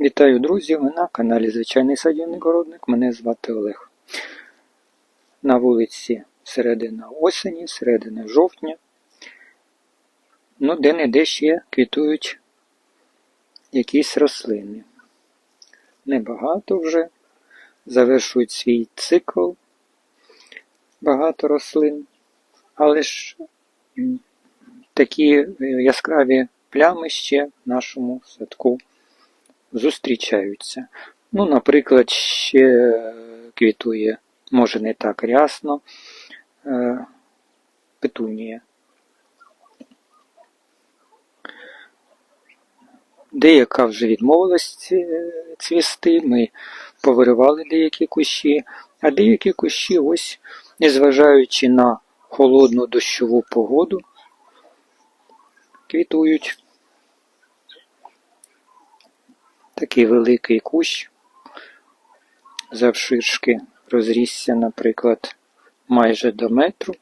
Вітаю, друзі! Ви на каналі Звичайний садівник городник. Мене звати Олег. На вулиці середина осені, середина жовтня. Ну, де-не-де ще квітують якісь рослини. Небагато вже. Завершують свій цикл багато рослин. Але ж такі е, яскраві плями ще в нашому садку зустрічаються. Ну, наприклад, ще квітує, може не так рясно, е, петунія. Деяка вже відмовилась цвісти, ми повиривали деякі кущі, а деякі кущі, ось, незважаючи на холодну дощову погоду, квітують. Такий великий кущ завширшки розрісся, наприклад, майже до метру,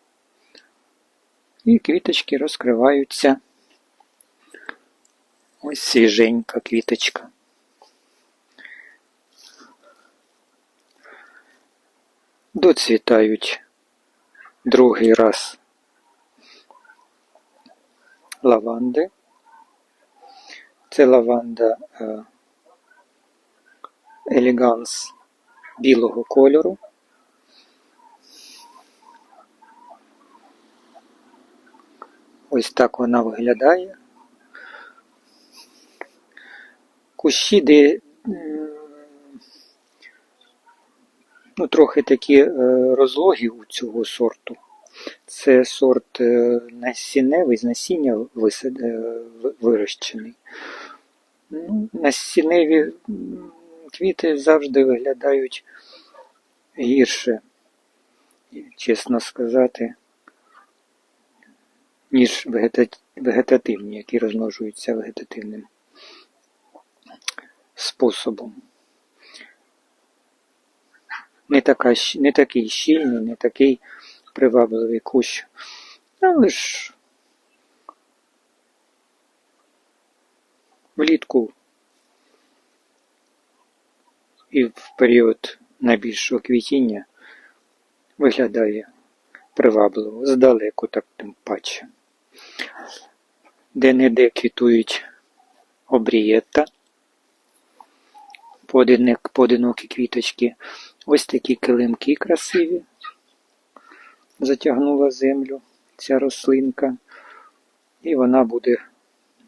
і квіточки розкриваються. Ось свіженька квіточка. Доцвітають другий раз лаванди. Це лаванда е, елеганс білого кольору. Ось так вона виглядає. Кущі, де ну, трохи такі е, розлогі у цього сорту. Це сорт е, насінневий, з насіння е, ви- вирощений. Ну, насінневі квіти завжди виглядають гірше, чесно сказати, ніж вегетативні, які розмножуються вегетативним способом. Не, така, не такий щільний, не такий привабливий кущ. Але ж влітку і в період найбільшого квітіння виглядає привабливо, здалеку так тим паче. Де-не-де квітують обрієта, поодинокі квіточки. Ось такі килимки красиві. Затягнула землю ця рослинка. І вона буде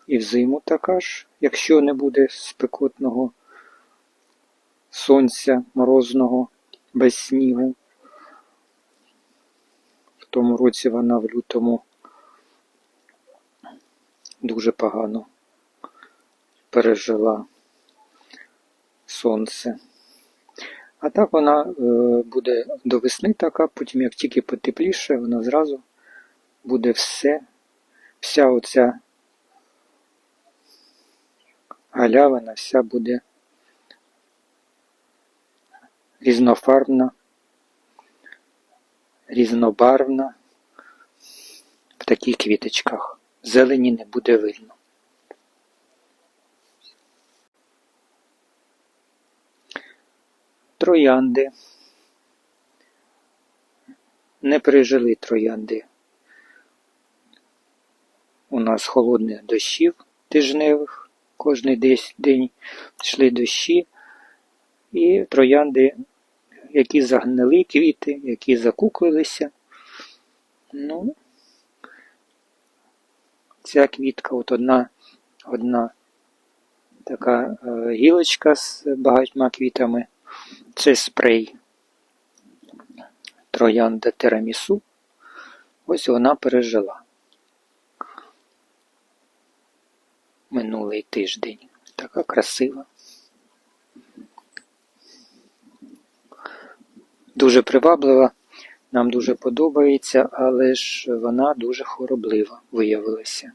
і взиму така ж, якщо не буде спекотного сонця морозного без снігу. В тому році вона в лютому дуже погано пережила сонце. А так вона е, буде до весни така, потім як тільки потепліше, вона зразу буде все, вся оця галявина, вся буде різнофарбна, різнобарвна в таких квіточках. Зелені не буде видно. Троянди. Не пережили троянди. У нас холодних дощів тижневих, кожний десь день йшли дощі, і троянди, які загнили квіти, які закуклилися. Ну, ця квітка, от одна, одна така е, гілочка з багатьма квітами. Це спрей троянда тирамісу. Ось вона пережила минулий тиждень. Така красива. Дуже приваблива, нам дуже подобається, але ж вона дуже хвороблива виявилася.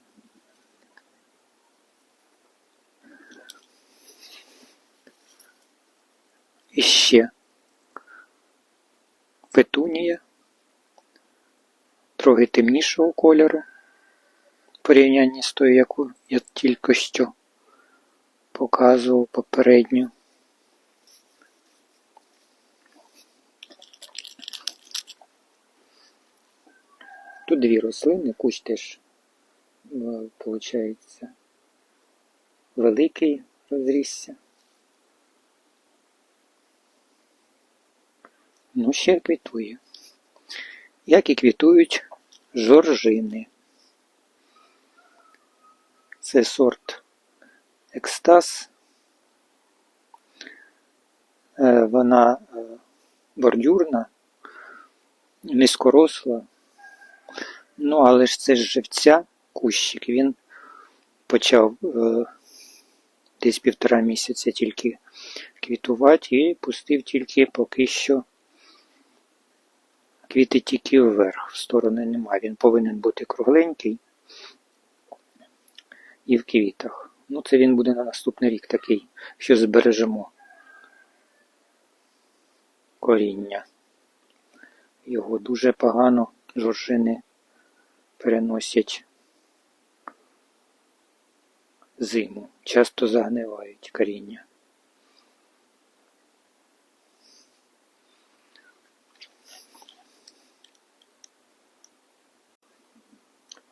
І ще петунія, трохи темнішого кольору, в порівнянні з тою, яку я тільки що показував попередньо. Тут дві рослини, кущ теж, виходить, великий розрісся. Ну, ще квітує. Як і квітують жоржини. Це сорт екстаз. Е, Вона е, бордюрна, низькоросла. Ну, але ж це ж живця, кущик, він почав е, десь півтора місяця тільки квітувати і пустив тільки поки що квіти тільки вверх, в сторони немає. Він повинен бути кругленький і в квітах. Ну, це він буде на наступний рік такий, що збережемо коріння. Його дуже погано жоржини переносять зиму. Часто загнивають коріння.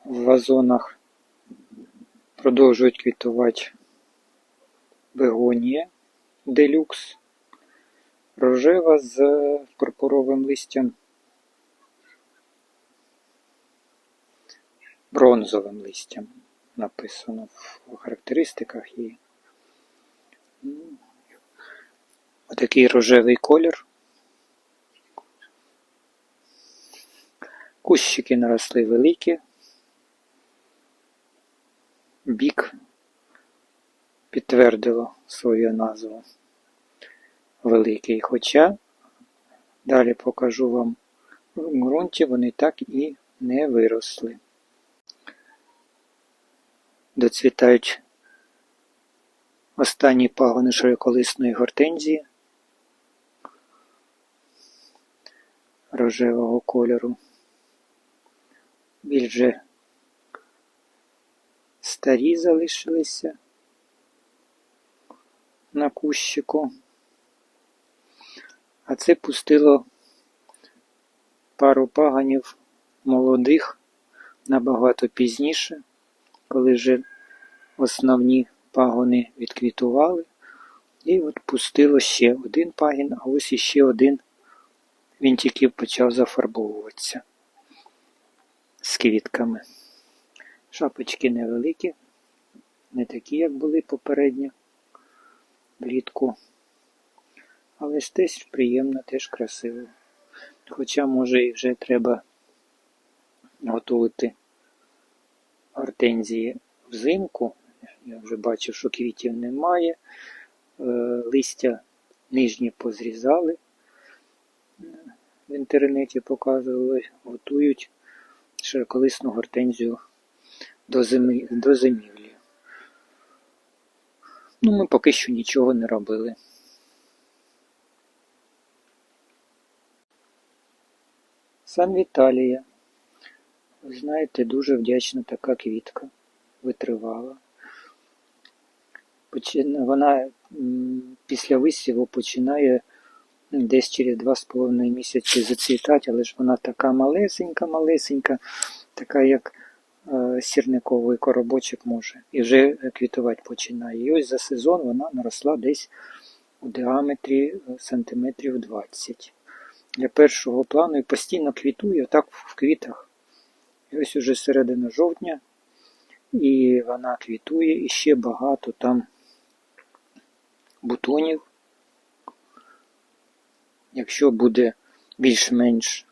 В вазонах продовжують квітувати бегонія делюкс, рожева з пурпуровим листям, бронзовим листям написано в характеристиках її. Ну, Отакий рожевий колір. Кущики наросли великі. Бік підтвердило свою назву великий. Хоча далі покажу вам в ґрунті вони так і не виросли. Доцвітають останні пагони широколисної гортензії рожевого кольору. Більш же старі залишилися на кущику. А це пустило пару паганів молодих набагато пізніше, коли вже основні пагони відквітували. І от пустило ще один пагін, а ось іще один він тільки почав зафарбовуватися з квітками. Шапочки невеликі, не такі, як були попередньо влітку. Але ж приємно, теж красиво. Хоча, може, і вже треба готувати гортензії взимку. Я вже бачив, що квітів немає. Е, Листя нижні позрізали. В інтернеті показували, готують широколисну гортензію до, зими, до зимівлі. Ну, ми поки що нічого не робили. Сан Віталія. Знаєте, дуже вдячна така квітка. Витривала. Вона після висіву починає десь через 2,5 місяці зацвітати, але ж вона така малесенька-малесенька, така як е, сірниковий коробочок може. І вже квітувати починає. І ось за сезон вона наросла десь у діаметрі е, сантиметрів 20. Для першого плану і постійно квітує так в квітах. І ось уже середина жовтня, і вона квітує і ще багато там бутонів. Якщо буде більш-менш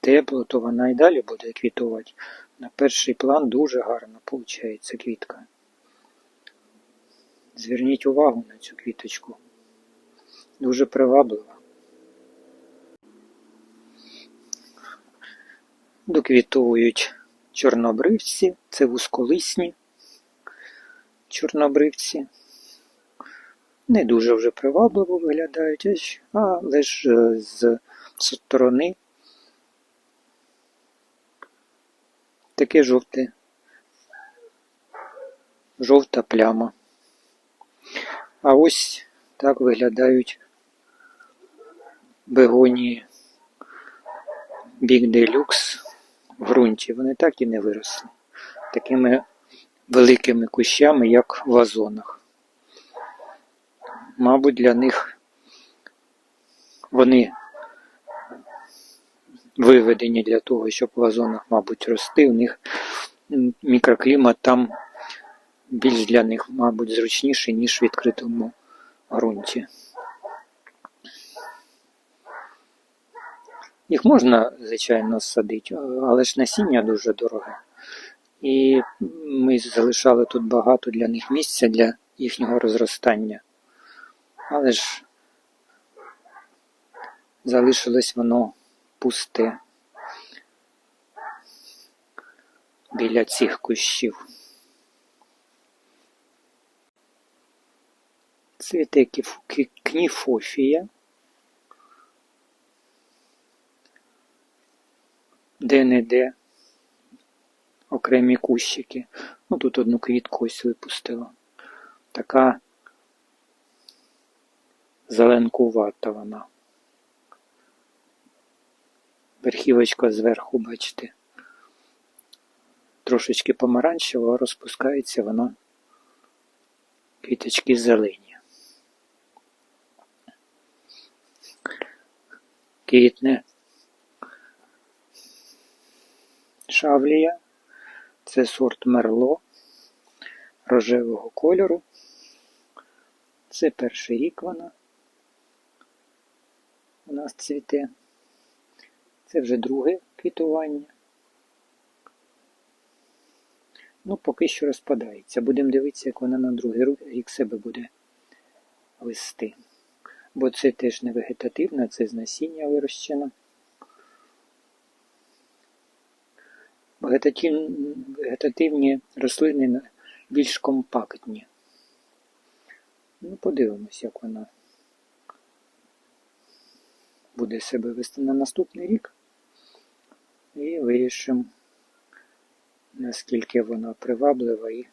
тепло, то вона і далі буде квітувати. На перший план дуже гарно виходить квітка. Зверніть увагу на цю квіточку. Дуже приваблива. Доквітують чорнобривці, це вузьколисні чорнобривці. Не дуже вже привабливо виглядають, але ж е, з сторони таке жовте жовта пляма. А ось так виглядають бегонії Big Deluxe в ґрунті. Вони так і не виросли. Такими великими кущами, як в вазонах. Мабуть, для них вони виведені для того, щоб в вазонах, мабуть, рости. У них мікроклімат там більш для них, мабуть, зручніший, ніж в відкритому ґрунті. Їх можна, звичайно, садити, але ж насіння дуже дороге. І ми залишали тут багато для них місця для їхнього розростання. Але ж залишилось воно пусте біля цих кущів. Цвіте кніфофія. Де-не-де окремі кущики. Ну тут одну квітку ось випустила. Така зеленкувата вона. Верхівочка зверху, бачите, трошечки помаранчева, розпускається вона квіточки зелені. Квітне шавлія. Це сорт мерло рожевого кольору. Це перший рік вона у нас цвіте. Це вже друге квітування. Ну, поки що розпадається. Будемо дивитися, як вона на другий рік себе буде вести. Бо це теж не вегетативна, це з насіння вирощена. Вегетативні, рослини більш компактні. Ну, подивимось, як вона буде себе вести на наступний рік. І вирішимо, наскільки вона приваблива і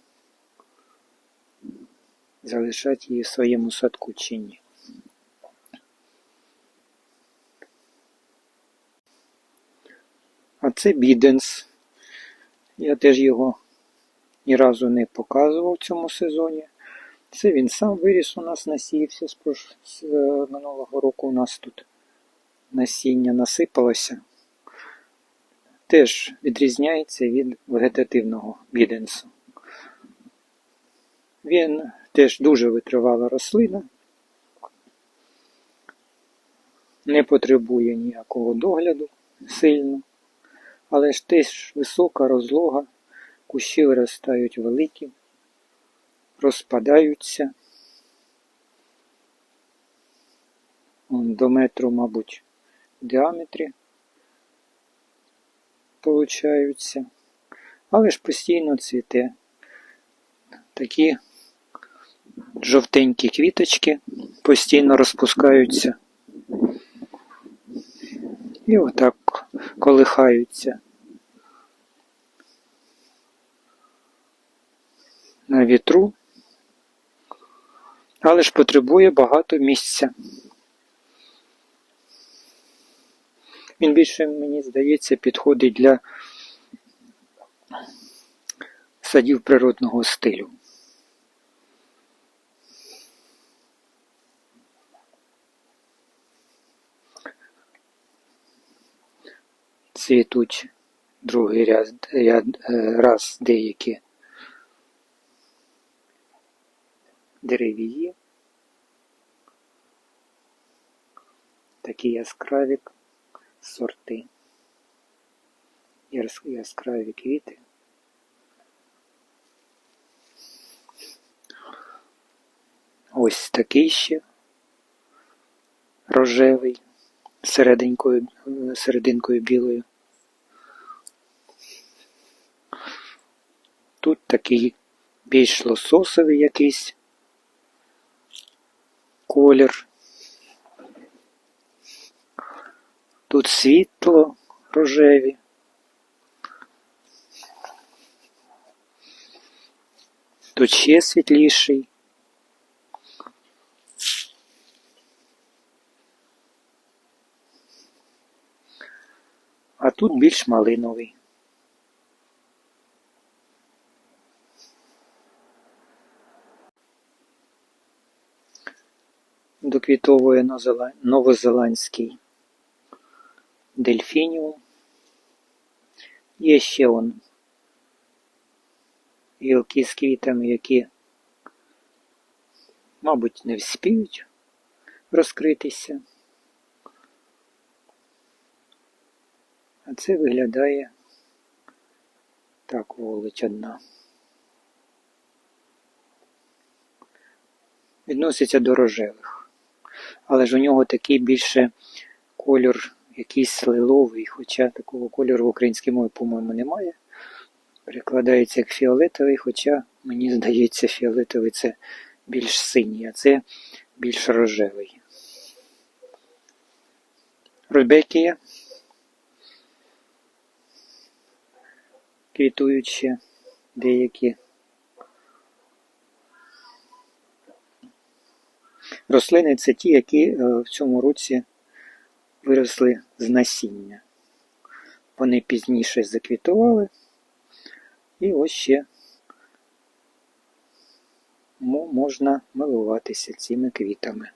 залишати її в своєму садку чи ні. А це біденс. Я теж його ні разу не показував в цьому сезоні. Це він сам виріс у нас, насіявся з, е, минулого року у нас тут насіння насипалося. Теж відрізняється від вегетативного біденсу. Він теж дуже витривала рослина, не потребує ніякого догляду сильно, але ж теж висока розлога, кущі виростають великі, розпадаються. Он До метру, мабуть, в діаметрі получаються. Але ж постійно цвіте. Такі жовтенькі квіточки постійно розпускаються. І отак колихаються. На вітру, але ж потребує багато місця. Він більше, мені здається, підходить для садів природного стилю. Цвітуть другий ряд, е, раз деякі деревії, такі яскраві сорти, яскраві квіти. Ось такий ще рожевий, серединкою, серединкою білою. Тут такий більш лососовий якийсь колір. Тут світло рожеві. Тут ще світліший. А тут більш малиновий. Доквітовує нозела- новозеландський дельфініум. Є ще он гілки з квітами, які, мабуть, не вспіють розкритися. А це виглядає так вулич одна. Відноситься до рожевих. Але ж у нього такий більше кольор якийсь лиловий, хоча такого кольору в українській мові, по-моєму, немає. Перекладається як фіолетовий, хоча мені здається, фіолетовий це більш синій, а це більш рожевий. Рудбекія. Квітують ще деякі рослини це ті, які е, в цьому році виросли з насіння. Вони пізніше заквітували. І ось ще можна милуватися цими квітами.